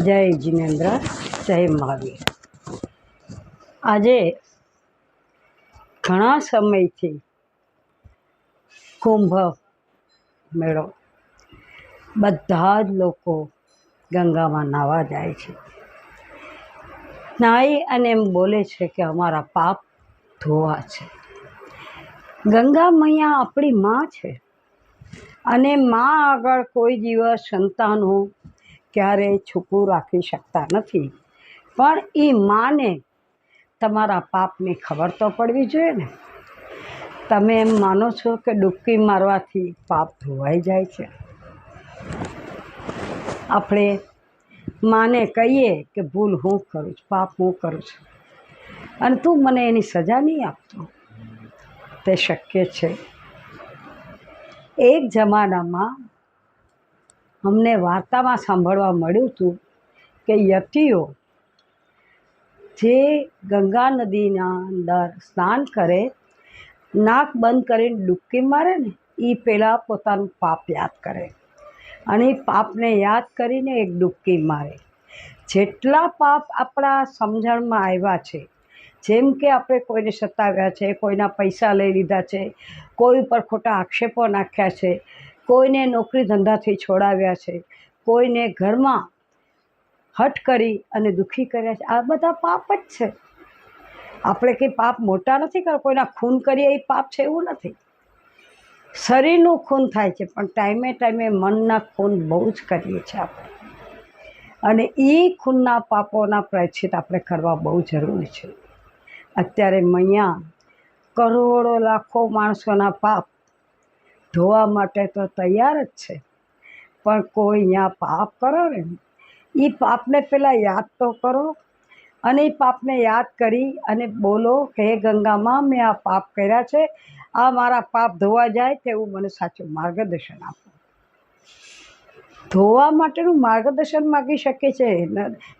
જય જિનેન્દ્ર, જય મહાવીર. આજે ઘણા સમયથી કુંભ મેળો બધા જ લોકો ગંગામાં નાહવા જાય છે. નાહી અને એમ બોલે છે કે અમારા પાપ ધોવા છે. ગંગા મૈયા આપણી માં છે. અને માં આગળ કોઈ દિવસ સંતાનો ક્યારેય છૂપું રાખી શકતા નથી. પણ એ માને તમારા પાપની ખબર તો પડવી જોઈએ ને. તમે એમ માનો છો કે ડૂબકી મારવાથી પાપ ધોવાઈ જાય છે? આપણે માને કહીએ કે ભૂલ હું કરું છું, પાપ હું કરું છું. અને તું મને એની સજા નહીં આપતો. તે શક્ય છે. એક જમાનામાં અમને વાર્તામાં સાંભળવા મળ્યું હતું કે યતિઓ જે ગંગા નદીના અંદર સ્નાન કરે, નાક બંધ કરીને ડૂબકી મારે ને એ પહેલાં પોતાનું પાપ યાદ કરે. અને એ પાપને યાદ કરીને એક ડૂબકી મારે. જેટલા પાપ આપણા સમજણમાં આવ્યા છે, જેમ કે આપણે કોઈને સતાવ્યા છે, કોઈના પૈસા લઈ લીધા છે, કોઈ ઉપર ખોટા આક્ષેપો નાખ્યા છે કોઈને નોકરી ધંધાથી છોડાવ્યા છે, કોઈને ઘરમાં હટ કરી અને દુઃખી કર્યા છે. આ બધા પાપ જ છે. આપણે કંઈ પાપ મોટા નથી કરતા કોઈના ખૂન કરીએ એ પાપ છે એવું નથી. શરીરનું ખૂન થાય છે, પણ ટાઈમે ટાઈમે મનના ખૂન બહુ જ કરીએ છીએ આપણે. અને એ ખૂનના પાપોના પ્રાયશ્ચિત આપણે કરવા બહુ જરૂરી છે. અત્યારે મૈયા કરોડો લાખો માણસોના પાપ ધોવા માટે તો તૈયાર જ છે. પણ કોઈ અહીંયા પાપ કરો ને એ પાપને પહેલાં યાદ તો કરો અને એ પાપને યાદ કરી અને બોલો કે, હે ગંગામાં મેં આ પાપ કર્યા છે, આ મારા પાપ ધોવા જાય તેવું મને સાચું માર્ગદર્શન આપો. ધોવા માટેનું માર્ગદર્શન માગી શકે છે.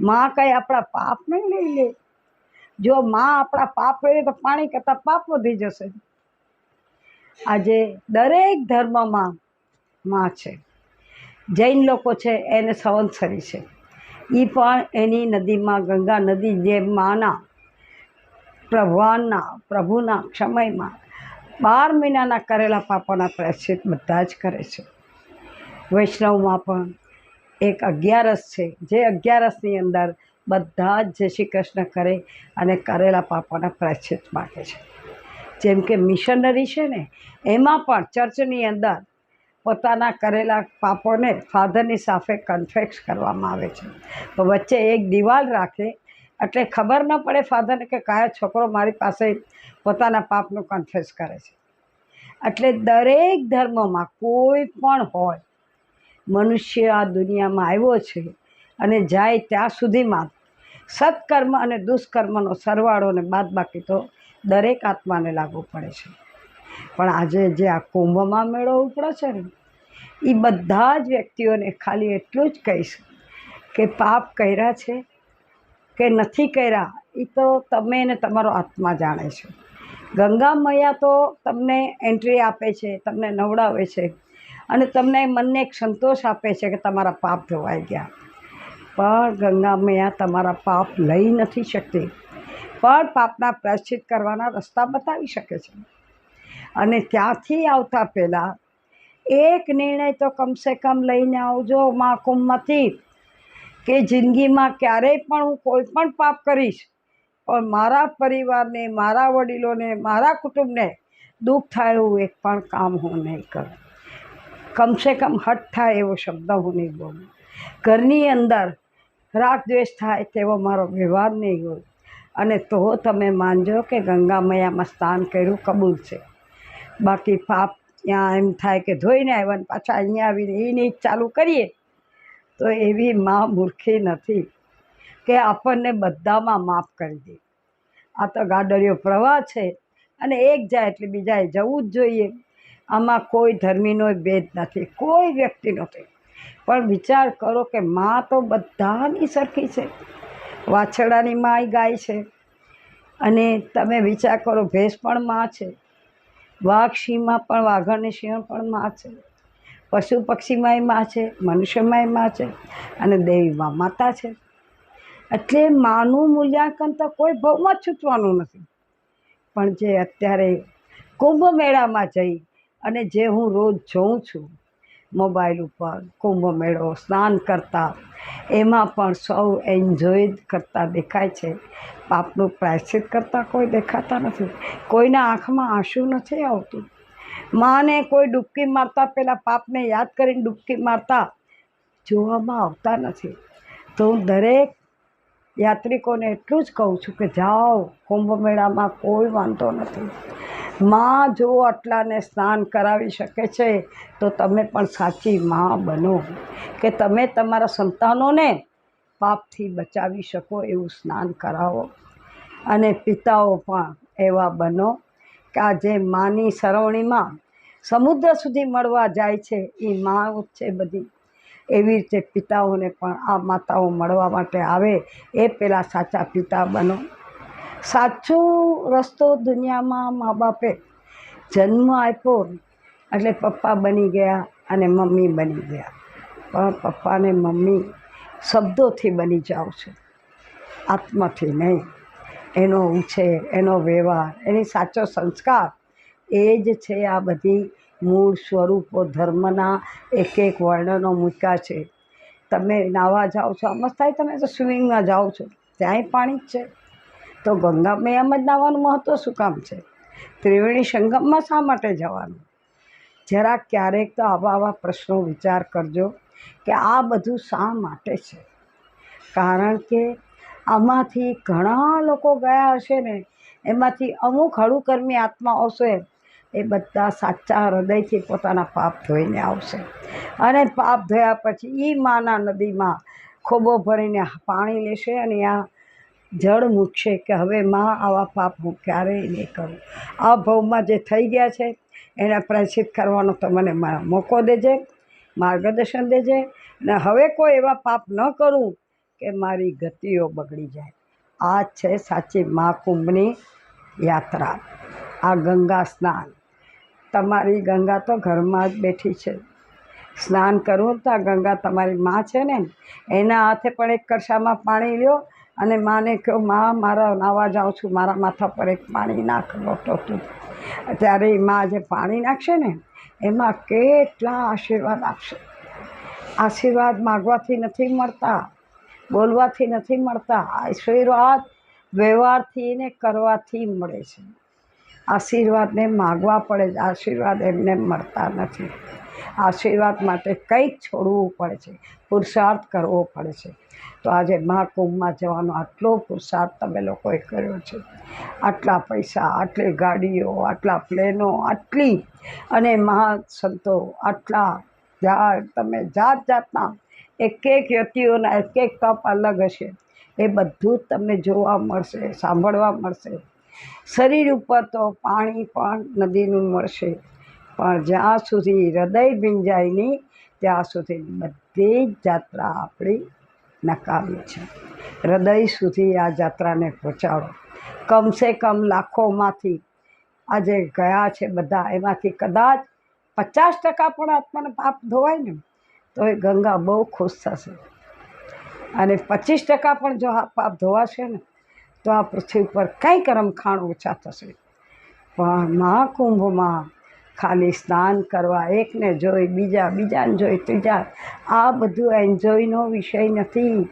માં કાંઈ આપણા પાપ નહીં લઈ લે. જો માં આપણા પાપ લઈ તો પાણી કરતાં પાપ વધી જશે. આજે દરેક ધર્મમાં માં છે. જૈન લોકો છે, એને સંવત્સરી છે. એ પણ એની નદીમાં, ગંગા નદી જે માના ભગવાનના પ્રભુના સમયમાં બાર મહિનાના કરેલા પાપોના પ્રાયશ્ચિત બધા જ કરે છે. વૈષ્ણવમાં પણ એક અગિયારસ છે, જે અગિયારસની અંદર બધા જ જય શ્રી કૃષ્ણ કરે અને કરેલા પાપોના પ્રાયશ્ચિત માગે છે. જેમ કે મિશનરી છે ને, એમાં પણ ચર્ચની અંદર પોતાના કરેલા પાપોને ફાધરની સાફે કન્ફેક્સ કરવામાં આવે છે. તો વચ્ચે એક દિવાલ રાખે, એટલે ખબર ન પડે ફાધરને કે કયો છોકરો મારી પાસે પોતાના પાપનું કન્ફેસ કરે છે. એટલે દરેક ધર્મમાં કોઈ પણ હોય, મનુષ્ય આ દુનિયામાં આવ્યો છે અને જાય ત્યાં સુધીમાં સત્કર્મ અને દુષ્કર્મનો સરવાળો ને બાદ બાકી તો દરેક આત્માને લાગુ પડે છે. પણ આજે જે આ કુંભમાં મેળો ઉપડે છે ને એ બધા જ વ્યક્તિઓને ખાલી એટલું જ કહીશ કે પાપ કર્યા છે કે નથી કર્યા એ તો તમે ને તમારો આત્મા જાણે છે. ગંગા મૈયા તો તમને એન્ટ્રી આપે છે, તમને નવડાવે છે અને તમને મનને એક સંતોષ આપે છે કે તમારા પાપ ધોવાઈ ગયા. પણ ગંગા મૈયા તમારા પાપ લઈ નથી શકતી. પણ પાપના પ્રાયશ્ચિત કરવાના રસ્તા બતાવી શકે છે. અને ત્યાંથી આવતા પહેલાં એક નિર્ણય તો કમસે કમ લઈને આવજો મા કુંભમાંથી કે જિંદગીમાં ક્યારેય પણ હું કોઈ પણ પાપ કરીશ, પણ મારા પરિવારને, મારા વડીલોને, મારા કુટુંબને દુઃખ થાય એવું એક પણ કામ હું નહીં કરું. કમસે કમ હટ થાય એવો શબ્દ હું નહીં બોલું. ઘરની અંદર રાગ દ્વેષ થાય તેવો મારો વ્યવહાર નહીં હોય. અને તો તમે માનજો કે ગંગા મૈયામાં સ્નાન કર્યું, કબૂલ છે. બાકી પાપ ત્યાં એમ થાય કે ધોઈને આવ્યા ને પાછા અહીંયા આવીને એને જ ચાલુ કરીએ. તો એવી માં મૂર્ખી નથી કે આપણને બધામાં માફ કરી દે. આ તો ગાડરિયો પ્રવાહ છે અને એક જાય એટલે બીજાએ જવું જ જોઈએ. આમાં કોઈ ધર્મીનો ભેદ નથી, કોઈ વ્યક્તિ નથી પણ વિચાર કરો કે માં તો બધાની સરખી છે. વાછરડાની માય ગાય છે. અને તમે વિચાર કરો, ભેંસ પણ માં છે. વાઘ સિંહમાં પણ વાઘણ સિંહ પણ માં છે. પશુ પક્ષીમાંયમાં છે મનુષ્યમાંયમાં છે અને દેવીમાં માતા છે. એટલે માનું મૂલ્યાંકન તો કોઈ ભાવમાં છૂટવાનું નથી. પણ જે અત્યારે કુંભ મેળામાં જઈ અને જે હું રોજ જોઉં છું મોબાઈલ ઉપર કુંભ મેળો, સ્નાન કરતા, એમાં પણ સૌ એન્જોય કરતા દેખાય છે. પાપનું પ્રાયશ્ચિત કરતાં કોઈ દેખાતા નથી. કોઈના આંખમાં આંસુ નથી આવતું. માને કોઈ ડૂબકી મારતા પહેલાં પાપને યાદ કરીને ડૂબકી મારતા જોવામાં આવતા નથી. તો હું દરેક યાત્રિકોને એટલું જ કહું છું કે જાઓ, કુંભ મેળામાં કોઈ વાંધો નથી. માં જો આટલાને સ્નાન કરાવી શકે છે, તો તમે પણ સાચી માં બનો. કે તમે તમારા સંતાનોને પાપથી બચાવી શકો એવું સ્નાન કરાવો. અને પિતાઓ પણ એવા બનો કે આ જે માની સરવણીમાં સમુદ્ર સુધી મળવા જાય છે, એ માં છે બધી. એવી રીતે પિતાઓને પણ આ માતાઓ મળવા માટે આવે, એ પહેલાં સાચા પિતા બનો. સાચો રસ્તો દુનિયામાં મા બાપે જન્મ આપ્યો એટલે પપ્પા બની ગયા અને મમ્મી બની ગયા. પણ પપ્પા ને મમ્મી શબ્દોથી બની જાઓ છો. આત્માથી નહીં. એનો ઉછેર, એનો વ્યવહાર, એની સાચો સંસ્કાર એ જ છે આ બધી મૂળ સ્વરૂપો, ધર્મના એક એક વર્ણનો મૂક્યા છે. તમે નાવા જાઓ છો થાય, તમે તો સ્વિમિંગમાં જાઓ છો. ત્યાંય પાણી જ છે. તો ગંગામાં એમ જ નાવાનું મહત્ત્વ શું કામ છે? ત્રિવેણી સંગમમાં શા માટે જવાનું? જરા ક્યારેક તો આવા આવા પ્રશ્નો વિચાર કરજો કે આ બધું શા માટે છે? કારણ કે આમાંથી ઘણા લોકો ગયા હશે ને, એમાંથી અમુક હળુકર્મી આત્મા આવશે, એ બધા સાચા હૃદયથી પોતાના પાપ ધોઈને આવશે. અને પાપ ધોયા પછી એ માના નદીમાં ખોબો ભરીને પાણી લેશે અને આ જળ મૂકશે કે હવે માં આવા પાપ હું ક્યારેય નહીં કરું. આ ભવમાં જે થઈ ગયા છે, એને પ્રાયશ્ચિત કરવાનો તો મને મા- મોકો દેજે, માર્ગદર્શન દેજે અને હવે કોઈ એવા પાપ ન કરું કે મારી ગતિઓ બગડી જાય. આ છે સાચી મહાકુંભની યાત્રા. આ ગંગા સ્નાન. તમારી ગંગા તો ઘરમાં જ બેઠી છે. સ્નાન કરવું તો આ ગંગા તમારી માં છે ને, એના હાથે પણ એક કરશામાં પાણી લ્યો અને માને કહો માં, મારા નાવા જાઉં છું, મારા માથા પર એક પાણી નાખ લોટો તું. ત્યારે એ માં જે પાણી નાખશે ને, એમાં કેટલા આશીર્વાદ આપશે. આશીર્વાદ માગવાથી નથી મળતા, બોલવાથી નથી મળતા, આશીર્વાદ વ્યવહારથી ને કરવાથી મળે છે. આશીર્વાદને માગવા પડે છે આશીર્વાદ એમને મળતા નથી. આશીર્વાદ માટે કંઈક છોડવું પડે છે. પુરુષાર્થ કરવો પડે છે. તો આજે મહાકુંભમાં જવાનો આટલો પુરુષાર્થ તમે લોકોએ કર્યો છે. આટલા પૈસા, આટલી ગાડીઓ, આટલા પ્લેનો, આટલી અને મહાસંતો, આટલા જ્યાં તમે જાત જાતના એક એક વ્યક્તિઓના એક એક તપ અલગ હશે. એ બધું જ તમને જોવા મળશે, સાંભળવા મળશે. શરીર ઉપર તો પાણી પણ નદીનું મળશે. પણ જ્યાં સુધી હૃદય ભીંજાય નહીં, ત્યાં સુધી બધી જ જાત્રા આપણી નકામી છે. હૃદય સુધી આ જાત્રાને પહોંચાડો. કમસે કમ લાખોમાંથી આજે ગયા છે બધા, એમાંથી કદાચ પચાસ ટકા પણ આત્માને પાપ ધોવાય ને, તો એ ગંગા બહુ ખુશ થશે. અને પચીસ ટકા પણ જો આ પાપ ધોવાશે ને, તો આ પૃથ્વી પર કંઈ કરમખાણ ઓછા થશે. પણ મહાકુંભમાં ખાલી સ્નાન કરવા, એકને જોઈ, બીજા, બીજાને જોઈ, ત્રીજા. આ બધું એન્જોયનો વિષય નથી.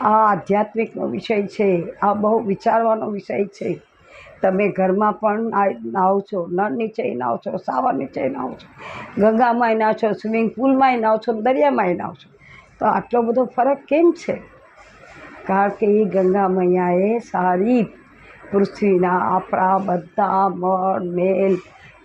આ આધ્યાત્મિકનો વિષય છે. આ બહુ વિચારવાનો વિષય છે. તમે ઘરમાં પણ નાહો છો નળ નીચે નાહો છો સાવર નીચે નાહો છો, ગંગામાંય નાહો છો, સ્વિમિંગ પુલમાંય નાહો છો, દરિયામાંય નાહો છો. તો આટલો બધો ફરક કેમ છે? કારણ કે એ ગંગા મૈયાએ સારી પૃથ્વીના આપણા બધા મળ, મેલ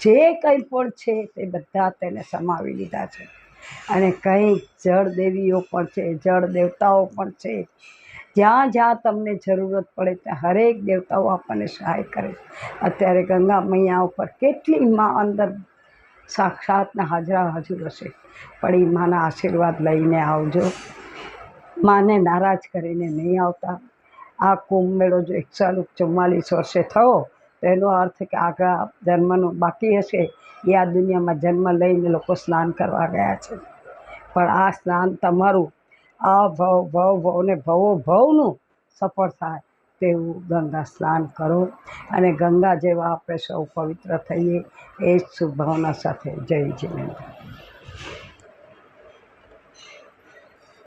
જે કંઈ પણ છે તે બધા તેને સમાવી લીધા છે. અને કંઈક જળ દેવીઓ પણ છે, જળ દેવતાઓ પણ છે. જ્યાં જ્યાં તમને જરૂરત પડે ત્યાં હરેક દેવતાઓ આપણને સહાય કરે અત્યારે ગંગા મૈયા ઉપર કેટલી માં અંદર સાક્ષાતના હાજરા હાજર હશે. પણ એ માના આશીર્વાદ લઈને આવજો. માને નારાજ કરીને નહીં આવતા. આ કુંભ મેળો જો એકસો ચુમ્માલીસ વર્ષે થયો તો એનો અર્થ કે આગળ જન્મનો બાકી હશે, એ આ દુનિયામાં જન્મ લઈને લોકો સ્નાન કરવા ગયા છે. પણ આ સ્નાન તમારું, આ ભવ ભવ ભવને ભવો, ભવનું સફળ થાય તેવું ગંગા સ્નાન કરો. અને ગંગા જેવા આપણે સૌ પવિત્ર થઈએ, એ જ શુભ ભાવના સાથે જય જીનેન્દ્ર.